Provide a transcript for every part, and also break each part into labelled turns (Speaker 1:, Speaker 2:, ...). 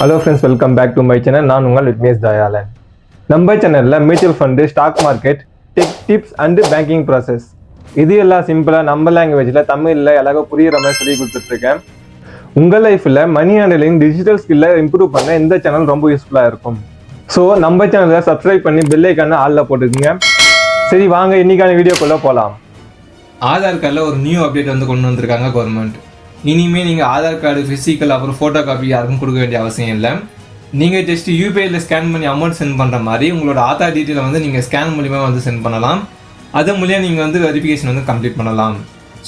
Speaker 1: Hello friends welcome back to my channel நான் உங்கள் விக்னேஷ் தயாலன் நம்ம சேனலில் mutual fund stock market tech tips and banking process இது எல்லாம் சிம்பிளாக நம்ம லாங்குவேஜில் தமிழில் எல்லாருக்கும் புரிகிற மாதிரி சொல்லி கொடுத்துட்ருக்கேன். உங்கள் லைஃப்பில் மணி ஹேண்டலிங் டிஜிட்டல் ஸ்கில்லை இம்ப்ரூவ் பண்ண இந்த சேனல் ரொம்ப யூஸ்ஃபுல்லாக இருக்கும். ஸோ நம்ம சேனலை சப்ஸ்கிரைப் பண்ணி பில்லைக்கான ஆளில் போட்டுக்கோங்க. சரி வாங்க இன்னைக்கான வீடியோக்குள்ளே போகலாம்
Speaker 2: ஆதார் கார்டில் ஒரு நியூ அப்டேட் வந்து கொண்டு வந்திருக்காங்க கவர்மெண்ட் இனிமேல் நீங்கள் ஆதார் கார்டு ஃபிசிக்கல் அப்புறம் ஃபோட்டோ காப்பி யாருக்கும் கொடுக்க வேண்டிய அவசியம் இல்லை. நீங்கள் ஜஸ்ட் யூபிஐயில் ஸ்கேன் பண்ணி அமௌண்ட் சென்ட் பண்ணுற மாதிரி உங்களோட ஆதார் டீட்டெயிலை வந்து நீங்கள் ஸ்கேன் மூலிமா வந்து சென்ட் பண்ணலாம். அது மூலியம் நீங்கள் வந்து வெரிஃபிகேஷன் வந்து கம்ப்ளீட் பண்ணலாம்.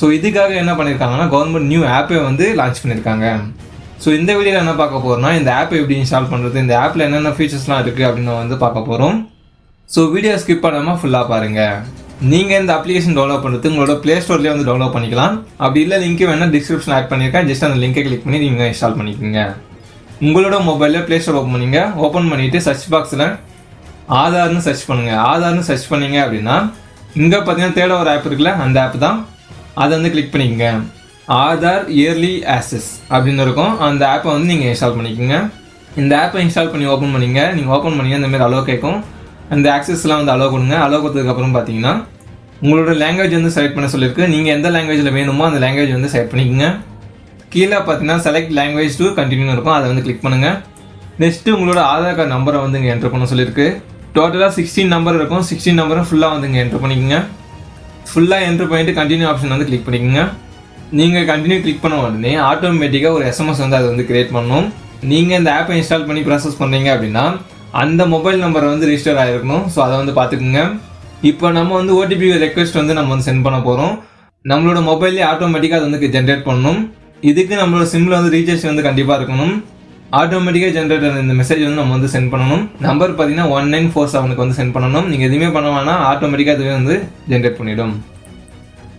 Speaker 2: ஸோ இதுக்காக என்ன பண்ணியிருக்காங்கன்னா கவர்மெண்ட் நியூ ஆப்பே வந்து லான்ச் பண்ணியிருக்காங்க ஸோ இந்த வீடியோவில் என்ன பார்க்க போகிறோம்னா இந்த ஆப்பை எப்படி இன்ஸ்டால் பண்ணுறது இந்த ஆப்பில் என்னென்ன ஃபீச்சர்ஸ்லாம் இருக்குது அப்படின்னு வந்து பார்க்க போகிறோம் ஸோ வீடியோ ஸ்கிப் பண்ணாமல் ஃபுல்லாக பாருங்கள் நீங்கள் இந்த அப்ளிகேஷன் டவுன்லோட் பண்ணுறது உங்களோட ப்ளே ஸ்டோர்லேயே வந்து டவுன்லோட் பண்ணிக்கலாம். அப்படி இல்லை லிங்க் வேணால் டிஸ்கிரிப்ஷன் ஆட் பண்ணியிருக்கேன் ஜஸ்ட் அந்த லிங்கை கிளிக் பண்ணி நீங்கள் இன்ஸ்டால் பண்ணிக்கோங்க. உங்களோட மொபைலில் ப்ளே ஸ்டோர் ஓப்பன் பண்ணிங்க. ஓப்பன் பண்ணிவிட்டு சர்ச் பாக்ஸில் ஆதார்னு சர்ச் பண்ணுங்கள் ஆதார்னு சர்ச் பண்ணீங்க அப்படின்னா இங்கே பார்த்தீங்கன்னா தேட ஒரு ஆப் இருக்குல்ல அந்த ஆப் தான். அதை வந்து கிளிக் பண்ணிக்கோங்க. ஆதார் இயர்லி ஆக்சஸ் அப்படின்னு இருக்கும். அந்த ஆப்பை வந்து நீங்கள் இன்ஸ்டால் பண்ணிக்கோங்க. இந்த ஆப்பை இன்ஸ்டால் பண்ணி ஓப்பன் பண்ணிங்க. நீங்கள் ஓப்பன் பண்ணிங்க இந்தமாரி அளவு கேட்கும். அந்த ஆக்சஸ்லாம் வந்து அலோ கொடுங்க அலோ கொடுத்ததுக்கப்புறம் பார்த்தீங்கன்னா உங்களோட லாங்குவேஜ் வந்து செலக்ட் பண்ண சொல்லியிருக்கு நீங்கள் எந்த லாங்குவேஜில் வேணுமோ அந்த லாங்குவேஜ் வந்து செலக்ட் பண்ணிக்கோங்க. கீழே பார்த்தீங்கன்னா செலக்ட் லாங்குவேஜ் டு கண்டினியூ இருக்கும். அதை வந்து கிளிக் பண்ணுங்கள் நெக்ஸ்ட்டு உங்களோட ஆதார் கார்டு நம்பரை வந்து இங்கே என்ட்ரு பண்ண சொல்லியிருக்கு டோட்டலாக சிக்ஸ்டீன் நம்பர் இருக்கும். சிக்ஸ்டீன் நம்பரை ஃபுல்லாக வந்து இங்கே என்ட்ரு பண்ணிக்கோங்க. ஃபுல்லாக என்ட்ரு பண்ணிட்டு கண்டினியூ ஆப்ஷன் வந்து கிளிக் பண்ணிக்கோங்க. நீங்கள் கண்டினியூ கிளிக் பண்ண உடனே ஆட்டோமேட்டிக்காக ஒரு எஸ்எம்எஸ் வந்து அது வந்து கிரியேட் பண்ணணும் நீங்கள் இந்த ஆப்பை இன்ஸ்டால் பண்ணி ப்ராசஸ் பண்ணீங்க அப்படின்னா அந்த மொபைல் நம்பரை வந்து ரிஜிஸ்டர் ஆகிருக்கணும் ஸோ அதை வந்து பார்த்துக்குங்க. இப்போ நம்ம வந்து ஓடிபி ரெக்வெஸ்ட் வந்து நம்ம வந்து சென்ட் பண்ண போகிறோம் நம்மளோட மொபைல்லே ஆட்டோமேட்டிக்காக அது வந்து ஜென்ரேட் பண்ணணும். இதுக்கு நம்மளோட சிம்மில் வந்து ரீசார்ஜ் வந்து கண்டிப்பாக இருக்கணும். ஆட்டோமேட்டிக்காக ஜென்ரேட் ஆன இந்த மெசேஜ் வந்து நம்ம வந்து சென்ட் பண்ணணும். நம்பர் பார்த்தீங்கன்னா ஒன் நைன் ஃபோர் செவனுக்கு வந்து சென்ட் பண்ணணும். நீங்கள் எதுவுமே பண்ண வேணாம். ஆட்டோமேட்டிக்காக அதுவே வந்து ஜென்ரேட் பண்ணிவிடும்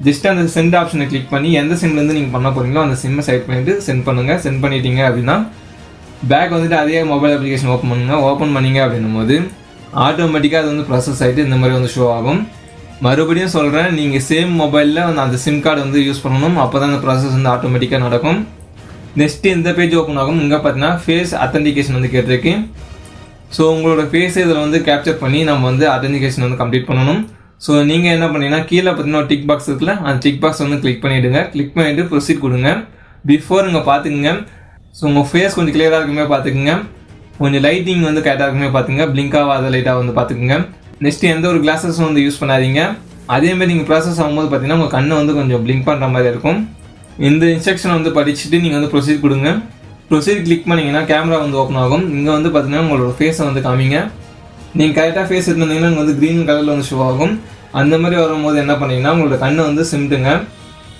Speaker 2: ஜஸ்ட் அந்த சென்ட் ஆப்ஷனை கிளிக் பண்ணி எந்த சிம்லேருந்து நீங்கள் பண்ண போகிறீங்களோ அந்த சிம்மை செலக்ட் பண்ணிட்டு சென்ட் பண்ணுங்கள் சென்ட் பண்ணிட்டீங்க அப்படின்னா பேக் வந்துட்டு அதே மொபைல் அப்ளிகேஷன் ஓப்பன் பண்ணுங்க. ஓப்பன் பண்ணிங்க அப்படின்னும் போது ஆட்டோமேட்டிக்காக அது வந்து ப்ராசஸ் ஆகிட்டு இந்த மாதிரி வந்து ஷோ ஆகும். மறுபடியும் சொல்கிறேன் நீங்கள் சேம் மொபைலில் வந்து அந்த சிம் கார்டு வந்து யூஸ் பண்ணணும். அப்போ தான் அந்த ப்ராசஸ் வந்து ஆட்டோமேட்டிக்காக நடக்கும். நெக்ஸ்ட்டு இந்த பேஜ் ஓப்பன் ஆகும். இங்கே பார்த்தீங்கன்னா ஃபேஸ் அத்தன்டிகேஷன் வந்து கேட்டிருக்கு. ஸோ உங்களோட ஃபேஸ் இதில் வந்து கேப்சர் பண்ணி நம்ம வந்து அத்தன்டிகேஷன் வந்து கம்ப்ளீட் பண்ணணும். ஸோ நீங்கள் என்ன பண்ணீங்கன்னா கீழே பார்த்தீங்கன்னா ஒரு டிக் பாக்ஸ் இருக்குல்ல அந்த டிக் பாக்ஸ் வந்து கிளிக் பண்ணிவிடுங்க கிளிக் பண்ணிவிட்டு ப்ரொசீட் கொடுங்க. பிஃபோர் இங்கே பார்த்துக்குங்க ஸோ உங்கள் ஃபேஸ் கொஞ்சம் கிளியராக இருக்குமே பார்த்துக்குங்க. கொஞ்சம் லைட்டிங் வந்து கரெக்டாக இருக்குமே பார்த்துங்க பிளிங்க் ஆகாத லைட்டாக வந்து பார்த்துக்குங்க. நெக்ஸ்ட் எந்த ஒரு கிளாஸஸும் வந்து யூஸ் பண்ணாதீங்க. அதேமாதிரி நீங்கள் ப்ராசஸ் ஆகும்போது பார்த்தீங்கன்னா உங்கள் கண்ணை வந்து கொஞ்சம் பிளிங்க் பண்ணுற மாதிரி இருக்கும். இந்த இன்ஸ்ட்ரக்ஷன் வந்து படிச்சுட்டு நீங்கள் வந்து ப்ரொசீட் கொடுங்க. ப்ரொசீட் கிளிக் பண்ணிங்கன்னா கேமரா வந்து ஓப்பன் ஆகும். இங்கே வந்து பார்த்தீங்கன்னா உங்களோட ஃபேஸை வந்து காமிங்க. நீங்கள் கரெக்டாக ஃபேஸ் இருந்தீங்கன்னா இங்கே வந்து க்ரீன் கலரில் வந்து ஷோ ஆகும். அந்த மாதிரி வரும்போது என்ன பண்ணிங்கன்னா உங்களோட கண்ணை வந்து சிமிட்டுங்க.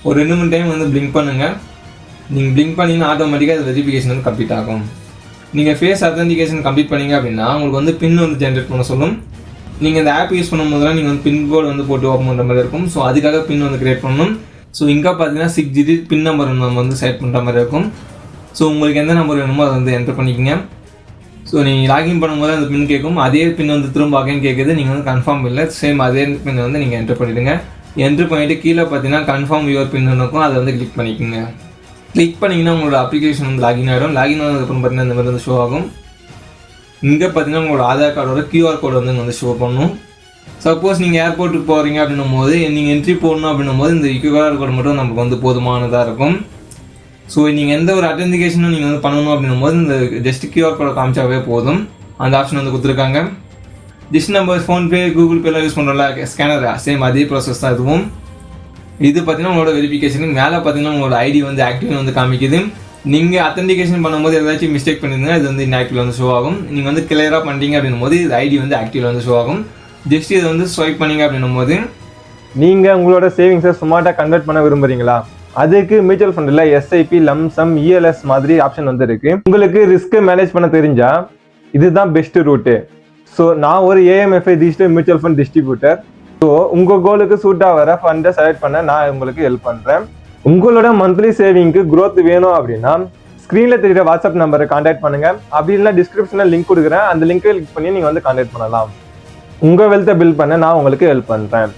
Speaker 2: ஒரு ரெண்டு மூணு டைம் வந்து பிளிங்க் பண்ணுங்கள் நீங்கள் பிளிங்க் பண்ணிங்கன்னா ஆட்டோமேட்டிக்காக அது வெரிஃபிகேஷன் வந்து கம்ப்ளீட் ஆகும். நீங்கள் ஃபேஸ் அத்தன்டிகேஷன் கம்ப்ளீட் பண்ணீங்க அப்படின்னா உங்களுக்கு வந்து பின் வந்து ஜென்ரேட் பண்ண சொல்லும். நீங்கள் இந்த ஆப் யூஸ் பண்ணும்போதுலாம் நீங்கள் வந்து பின் கோடு வந்து போட்டு ஓப்பன் பண்ணுற மாதிரி இருக்கும். ஸோ அதுக்காக பின் வந்து கிரியேட் பண்ணணும். ஸோ இங்கே பார்த்தீங்கன்னா சிக்ஸ் ஜிபி பின் நம்பர் நம்ம வந்து செட் பண்ணுற மாதிரி இருக்கும். ஸோ உங்களுக்கு எந்த நம்பர் வேணுமோ அதை வந்து என்டர் பண்ணிக்கோங்க. ஸோ நீங்கள் லாகின் பண்ணும்போது அந்த பின் கேட்கும். அதே பின் வந்து திரும்ப அகைன் கேட்குது. நீங்கள் வந்து கன்ஃபார்ம் இல்லை. சேம் அதே பின் வந்து நீங்கள் என்டர் பண்ணிவிடுங்க என்ட்ரு பண்ணிவிட்டு கீழே பார்த்தீங்கன்னா கன்ஃபார்ம் யுவர் பின் இருக்கும். அதை வந்து கிளிக் பண்ணிக்கோங்க. கிளிக் பண்ணிங்கன்னா உங்களோட அப்ளிகேஷன் வந்து லாகின் ஆகிடும் லாகின் ஆனதுக்கப்புறம் பார்த்தீங்கன்னா இந்த மாதிரி வந்து ஷோ ஆகும். இங்கே பார்த்தீங்கன்னா உங்களோட ஆதார் கார்டோட கியூஆர் கோடு வந்து இங்க வந்து ஷோ பண்ணும். சப்போஸ் நீங்கள் ஏர்போர்ட்டுக்கு போகிறீங்க அப்படின்னும் போது நீங்கள் என்ட்ரி போடணும் அப்படின்னும் போது இந்த கியூஆர் கோடு மட்டும் நமக்கு வந்து போதுமானதாக இருக்கும். ஸோ நீங்கள் எந்த ஒரு அட்டென்டிகேஷனும் நீங்கள் வந்து பண்ணணும் அப்படின்னும் போது இந்த ஜஸ்ட் கியூஆர் கோடை காமிச்சாவே போதும். அந்த ஆப்ஷன் வந்து கொடுத்துருக்காங்க. ஜஸ்ட் நம்பர் ஃபோன்பே கூகுள் பேலாம் யூஸ் பண்ணுறோம்ல ஸ்கேனர் சேம் அதே ப்ராசஸ் தான் இதுவும். இது பார்த்தீங்கன்னா உங்களோட வெரிஃபிகேஷன் மேலே பார்த்தீங்கன்னா உங்களோட ஐடி வந்து ஆக்டிவ் வந்து காமிக்குது. நீங்கள் அத்தன்டிகேஷன் பண்ணும்போது ஏதாச்சும் மிஸ்டேக் பண்ணியிருந்தீங்கன்னா இது வந்து இன்ஆக்டிவ் வந்து ஷோ ஆகும். நீங்கள் வந்து கிளியராக பண்ணிட்டீங்க அப்படின்னும் போது இது ஐடி வந்து ஆக்டிவ் வந்து ஷோ ஆகும். ஜஸ்ட் இதை வந்து ஸ்வைப் பண்ணீங்க அப்படின்னும் போது
Speaker 1: நீங்கள் உங்களோட சேவிங்ஸை ஸ்மார்ட்டாக கன்வெர்ட் பண்ண விரும்புறீங்களா? அதுக்கு மியூச்சுவல் ஃபண்டில் எஸ்ஐபி லம்சம் இஎல்எஸ் மாதிரி ஆப்ஷன் வந்து இருக்கு. உங்களுக்கு ரிஸ்க் மேனேஜ் பண்ண தெரிஞ்சா இதுதான் பெஸ்ட் ரூட்டு ஸோ நான் ஒரு AMFI digital mutual fund distributor so உங்கள் கோலுக்கு சூட்டாக வர ஃபண்டை செலக்ட் பண்ண நான் உங்களுக்கு ஹெல்ப் பண்ணுறேன் உங்களோட மந்த்லி சேவிங்க்கு க்ரோத் வேணும் அப்படின்னா ஸ்க்ரீனில் தெரியுற வாட்ஸ்அப் நம்பரை காண்டாக்ட் பண்ணுங்க. அப்படி இல்லைனா டிஸ்கிரிப்ஷனில் லிங்க் கொடுக்குறேன். அந்த லிங்கை கிளிக் பண்ணி நீங்கள் வந்து காண்டாக்ட் பண்ணலாம். உங்கள் வெல்த்தை பில்ட் பண்ண நான் உங்களுக்கு ஹெல்ப் பண்ணுறேன்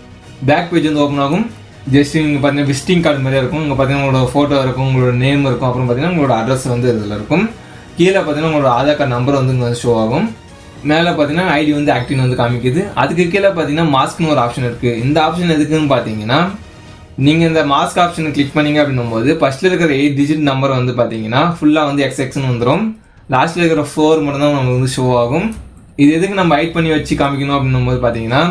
Speaker 2: பேக் பேஜ் வந்து ஓப்பன் ஆகும். ஜஸ்ட் இங்கே பார்த்தீங்கன்னா விசிட்டிங் கார்டு மாதிரி இருக்கும். இங்கே பார்த்தீங்கன்னா உங்களோட ஃபோட்டோ இருக்கும் உங்களோட நேம் இருக்கும். அப்புறம் பார்த்தீங்கன்னா உங்களோட அட்ரஸ் வந்து இதில் இருக்கும். கீழே பார்த்தீங்கன்னா உங்களோட ஆதார் கார்டு நம்பர் வந்து இங்கே வந்து ஷோ ஆகும். மேலே பார்த்தீங்கன்னா ஐடி வந்து ஆக்டிவ்னு வந்து காமிக்குது. அதுக்கு கீழே பார்த்தீங்கன்னா மாஸ்க்னு ஒரு ஆப்ஷன் இருக்குது இந்த ஆப்ஷன் எதுக்குன்னு பார்த்தீங்கன்னா நீங்கள் இந்த மாஸ்க் ஆப்ஷனை கிளிக் பண்ணீங்க அப்படின்னும் போது ஃபஸ்ட்டில் இருக்கிற எயிட் டிஜிட் நம்பர் வந்து பார்த்தீங்கன்னா ஃபுல்லாக வந்து எக்ஸ் எக்ஸ்னு வந்துடும் லாஸ்ட்டில் இருக்கிற ஃபோர் மட்டும் தான் நமக்கு வந்து ஷோ ஆகும். இது எதுக்கு நம்ம ஹைட் பண்ணி வச்சு காமிக்கணும் அப்படின்னும் போது பார்த்தீங்கன்னா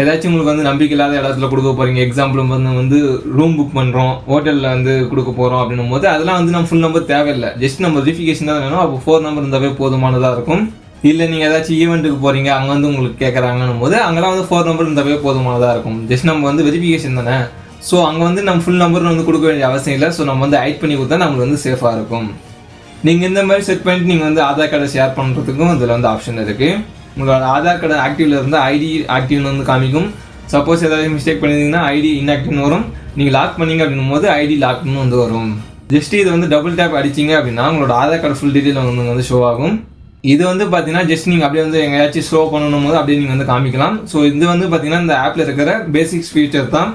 Speaker 2: ஏதாச்சும் உங்களுக்கு வந்து நம்பிக்கை இல்லாத இடத்துல கொடுக்க போகிறீங்க எக்ஸாம்பிள் வந்து வந்து ரூம் புக் பண்ணுறோம் ஹோட்டலில் வந்து கொடுக்க போகிறோம் அப்படின்னும் போது அதெல்லாம் வந்து நம்ம ஃபுல் நம்பர் தேவையில்லை. ஜஸ்ட் நம்ம வெரிஃபிகேஷன் தான் வேணும். அப்போ ஃபோர் நம்பர் இருந்தாவே போதுமானதாக இருக்கும். இல்லை நீங்கள் ஏதாச்சும் ஈவெண்ட்டுக்கு போகிறீங்க அங்கே வந்து உங்களுக்கு கேட்குறாங்கன்னும் போது அங்கெல்லாம் வந்து ஃபோர் நம்பர் இருந்தாவே போதுமானதாக இருக்கும். ஜஸ்ட் நம்ம வந்து வெரிஃபிகேஷன் தானே. ஸோ அங்கே வந்து நம்ம ஃபுல் நம்பர் வந்து கொடுக்க வேண்டிய அவசியம் இல்லை. ஸோ நம்ம வந்து ஐட் பண்ணி கொடுத்தா நம்மளுக்கு வந்து சேஃபாக இருக்கும். நீங்கள் இந்த மாதிரி செட் பண்ணிட்டு நீங்கள் வந்து ஆதார் கார்டை ஷேர் பண்ணுறதுக்கும் இதில் வந்து ஆப்ஷன் இருக்குது உங்களோட ஆதார் கார்டு ஆக்டிவில் இருந்தால் ஐடி ஆக்டிவ்னு வந்து காமிக்கும். சப்போஸ் ஏதாவது மிஸ்டேக் பண்ணியிருந்தீங்கன்னா ஐடி இன்ஆக்டிவ்னு வரும். நீங்கள் லாக் பண்ணீங்க அப்படின்னும் போது ஐடி லாக்னு வந்து வரும். ஜஸ்ட் இது வந்து டபுள் டேப் அடிச்சிங்க அப்படின்னா உங்களோட ஆதார் கார்டு ஃபுல் டீட்டெயில் வந்து வந்து ஷோ ஆகும். இது வந்து பார்த்தீங்கன்னா ஜஸ்ட் நீங்கள் அப்படியே வந்து எங்கேயாச்சும் ஸ்லோ பண்ணணும் போது அப்படியே நீங்கள் வந்து காமிக்கலாம். ஸோ இது வந்து பார்த்தீங்கன்னா இந்த ஆப்பில் இருக்கிற பேசிக்ஸ் ஃபீச்சர் தான்.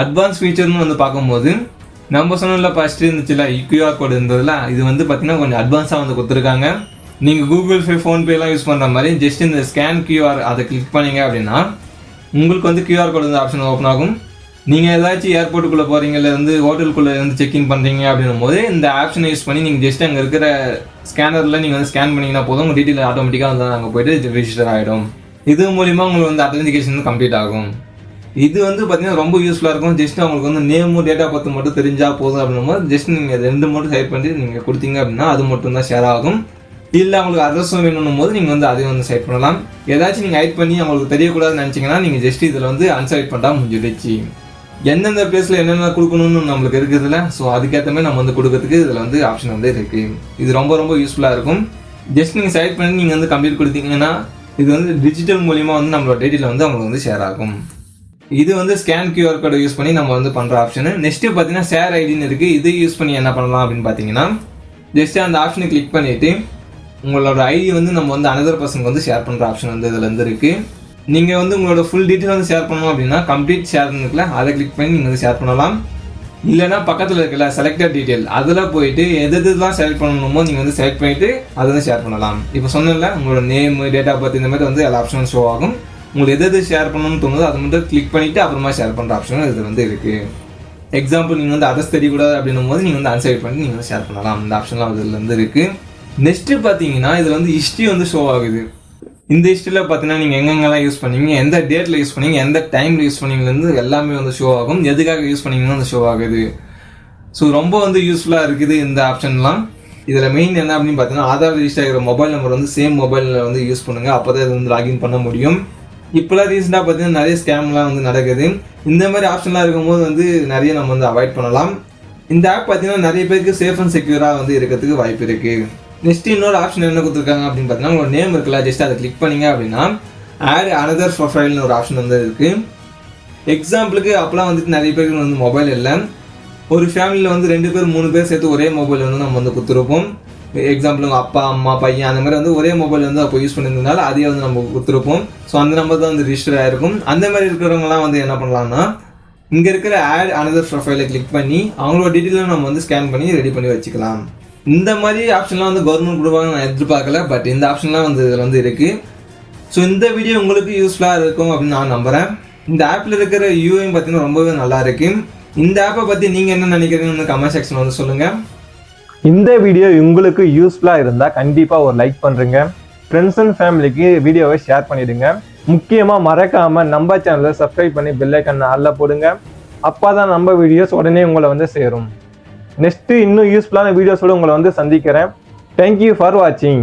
Speaker 2: அட்வான்ஸ் ஃபீச்சர்னு வந்து பார்க்கும்போது நம்ம சொன்னோம்ல ஃபஸ்ட்டு இருந்துச்சுல கியூஆர் கோடு இருந்ததுல இது வந்து பார்த்தீங்கன்னா கொஞ்சம் அட்வான்ஸாக வந்து கொடுத்துருக்காங்க. நீங்கள் கூகுள் பே ஃபோன்பேலாம் யூஸ் பண்ணுற மாதிரி ஜஸ்ட் இந்த ஸ்கேன் கியூஆர் அதை கிளிக் பண்ணீங்க அப்படின்னா உங்களுக்கு வந்து கியூஆர் கோடு வந்து ஆப்ஷன் ஓப்பன் ஆகும். நீங்கள் ஏதாச்சும் ஏர்போர்ட்டுக்குள்ளே போகிறீங்க இல்லை வந்து ஹோட்டலுக்குள்ளே வந்து செக்இன் பண்ணுறீங்க அப்படின்னும் போது இந்த ஆப்ஷனை யூஸ் பண்ணி நீங்கள் ஜஸ்ட் அங்கே இருக்கிற ஸ்கேனரில் நீங்கள் வந்து ஸ்கேன் பண்ணிங்கன்னா போதும். உங்கள் டீட்டெயில் ஆட்டோமேட்டிக்காக வந்து அங்கே போயிட்டு ரிஜிஸ்டர் ஆகிடும் இது மூலிமா உங்களுக்கு வந்து அத்தன்டிகேஷன் வந்து கம்ப்ளீட் ஆகும். இது வந்து பார்த்தீங்கன்னா ரொம்ப யூஸ்ஃபுல்லாக இருக்கும். ஜஸ்ட் அவங்களுக்கு வந்து நேமும் டேட்டா பத்து மட்டும் தெரிஞ்சால் போதும் அப்படின்னும் போது ஜஸ்ட் நீங்கள் ரெண்டு மட்டும் சைட் பண்ணி நீங்கள் கொடுத்தீங்க அப்படின்னா அது மட்டும் தான் ஷேர் ஆகும். இல்லை அவங்களுக்கு அட்ரஸும் வேணும்னும் போது நீங்கள் வந்து அதையும் வந்து சைட் பண்ணலாம். ஏதாச்சும் நீங்கள் ஹைட் பண்ணி அவங்களுக்கு தெரியக்கூடாதுன்னு நினச்சிங்கன்னா நீங்கள் ஜஸ்ட் இதில் வந்து அன்சைட் பண்ணால் முடிஞ்சிடுச்சு. எந்தெந்த பிளேஸில் என்னென்ன கொடுக்கணும்னு நம்மளுக்கு இருக்குதுல்ல? ஸோ அதுக்கேற்ற மாதிரி நம்ம வந்து கொடுக்கறதுக்கு இதில் வந்து ஆப்ஷன் வந்து இருக்குது இது ரொம்ப ரொம்ப யூஸ்ஃபுல்லாக இருக்கும். ஜஸ்ட் நீங்கள் செலக்ட் பண்ணி நீங்கள் வந்து கம்ப்ளீட் கொடுத்தீங்கன்னா இது வந்து டிஜிட்டல் மூலியமாக வந்து நம்மளோட டேட்டில் வந்து அவங்களுக்கு வந்து ஷேர் ஆகும். இது வந்து ஸ்கேன் கியூஆர் கோடை யூஸ் பண்ணி நம்ம வந்து பண்ணுற ஆப்ஷனு நெக்ஸ்ட்டு பார்த்தீங்கன்னா ஷேர் ஐடின்னு இருக்குது இது யூஸ் பண்ணி என்ன பண்ணலாம் அப்படின்னு பார்த்தீங்கன்னா ஜஸ்ட்டு அந்த ஆப்ஷனை கிளிக் பண்ணிவிட்டு உங்களோட ஐடி வந்து நம்ம வந்து அனதர் பர்சனுக்கு வந்து ஷேர் பண்ணுற ஆப்ஷன் வந்து இதில் இருந்து இருக்குது நீங்கள் வந்து உங்களோட ஃபுல் டீட்டெயில் வந்து ஷேர் பண்ணணும் அப்படின்னா கம்ப்ளீட் ஷேர் இருக்குல்ல அதை கிளிக் பண்ணி நீங்கள் வந்து ஷேர் பண்ணலாம். இல்லைன்னா பக்கத்தில் இருக்கல செலக்டட் டீட்டெயில் அதில் போயிட்டு எது எதுலாம் செலக்ட் பண்ணணுமோ நீங்கள் வந்து செலக்ட் பண்ணிட்டு அதை வந்து ஷேர் பண்ணலாம். இப்போ சொன்னேன்ல உங்களோட நேம் டேட் ஆஃப் பர்த் இந்த மாதிரி வந்து எல்லா ஆப்ஷனும் ஷோ ஆகும். உங்களுக்கு எது எது ஷேர் பண்ணணும்னு தோணுதோ அதை மட்டும் கிளிக் பண்ணிவிட்டு அப்புறமா ஷேர் பண்ணுற ஆப்ஷனும் இது வந்து இருக்குது எக்ஸாம்பிள் நீங்கள் வந்து அதை தெரியக்கூடாது அப்படின்னும் போது நீங்கள் வந்து அன்சைட் பண்ணி நீங்கள் வந்து ஷேர் பண்ணலாம். அந்த ஆப்ஷன்லாம் இதில் வந்து இருக்குது நெக்ஸ்ட்டு பார்த்தீங்கன்னா இதில் வந்து ஹிஸ்ட்ரி வந்து ஷோ ஆகுது. இந்த ஹிஸ்ட்ரியில் பார்த்தீங்கன்னா நீங்கள் எங்கெங்கெல்லாம் யூஸ் பண்ணீங்க எந்த டேட்டில் யூஸ் பண்ணீங்க எந்த டைமில் யூஸ் பண்ணீங்கலேருந்து எல்லாமே வந்து ஷோ ஆகும். எதுக்காக யூஸ் பண்ணீங்கன்னா வந்து ஷோ ஆகுது. ஸோ ரொம்ப வந்து யூஸ்ஃபுல்லாக இருக்குது இந்த ஆப்ஷன்லாம் இதில் மெயின் என்ன அப்படின்னு பார்த்தீங்கன்னா ஆதார் ரிஜிஸ்டர் ஆகிற மொபைல் நம்பர் வந்து சேம் மொபைலில் வந்து யூஸ் பண்ணுங்கள் அப்போ தான் இது வந்து லாகின் பண்ண முடியும். இப்போலாம் ரீசெண்டாக பார்த்தீங்கன்னா நிறைய ஸ்கேம்லாம் வந்து நடக்குது. இந்த மாதிரி ஆப்ஷன்லாம் இருக்கும்போது வந்து நிறைய நம்ம வந்து அவாய்ட் பண்ணலாம். இந்த ஆப் பார்த்தீங்கன்னா நிறைய பேருக்கு சேஃப் அண்ட் செக்யூராக வந்து இருக்கிறதுக்கு வாய்ப்பு இருக்குது நெக்ஸ்ட் இன்னொரு ஆப்ஷன் என்ன கொடுத்துருக்காங்க அப்படின்னு பார்த்தீங்கன்னா உங்களோட நேம் இருக்குல்ல ஜஸ்ட் அதை கிளிக் பண்ணீங்க அப்படின்னா ஆட் அனதர் ப்ரொஃபைல்னு ஒரு ஆப்ஷன் வந்து இருக்குது எக்ஸாம்பிளுக்கு அப்போலாம் வந்துட்டு நிறைய பேருக்கு வந்து மொபைல் இல்லை. ஒரு ஃபேமிலியில் வந்து ரெண்டு பேர் மூணு பேர் சேர்த்து ஒரே மொபைல் வந்து நம்ம வந்து கொடுத்துருப்போம். எக்ஸாம்பிள் உங்கள் அப்பா அம்மா பையன் அந்த மாதிரி வந்து ஒரே மொபைல் வந்து அப்போ யூஸ் பண்ணியிருந்தனால அதையே வந்து நம்ம கொடுத்துருப்போம். ஸோ அந்த நம்பர் தான் வந்து ரிஜிஸ்டர் ஆகிருக்கும் அந்த மாதிரி இருக்கிறவங்கலாம் வந்து என்ன பண்ணலாம்னா இங்கே இருக்கிற ஆட் அனதர் ப்ரொஃபைலை கிளிக் பண்ணி அவங்களோட டீட்டெயிலும் நம்ம வந்து ஸ்கேன் பண்ணி ரெடி பண்ணி வச்சுக்கலாம். இந்த மாதிரி ஆப்ஷன்லாம் வந்து கவர்மெண்ட் கொடுப்பாங்க நான் எதிர்பார்க்கல பட் இந்த ஆப்ஷன்லாம் வந்து இதில் வந்து இருக்குது ஸோ இந்த வீடியோ உங்களுக்கு யூஸ்ஃபுல்லாக இருக்கும் அப்படின்னு நான் நம்புகிறேன் இந்த ஆப்பில் இருக்கிற யூஐ பார்த்தீங்கன்னா ரொம்பவே நல்லா இருக்கு. இந்த ஆப்பை பற்றி நீங்கள் என்ன நினைக்கிறீங்கன்னு கமெண்ட் செக்ஷன் வந்து சொல்லுங்கள்
Speaker 1: இந்த வீடியோ உங்களுக்கு யூஸ்ஃபுல்லாக இருந்தால் கண்டிப்பாக ஒரு லைக் பண்ணுறேங்க ஃப்ரெண்ட்ஸ் அண்ட் ஃபேமிலிக்கு வீடியோவை ஷேர் பண்ணிவிடுங்க முக்கியமாக மறக்காமல் நம்ம சேனலை சப்ஸ்கிரைப் பண்ணி பெல்லைக்கன் அல்ல போடுங்க. அப்போ தான் நம்ம வீடியோஸ் உடனே உங்களை வந்து சேரும். நெக்ஸ்ட்டு இன்னும் யூஸ்ஃபுல்லான வீடியோஸோடு உங்களை வந்து சந்திக்கிறேன். தேங்க்யூ ஃபார் வாட்சிங்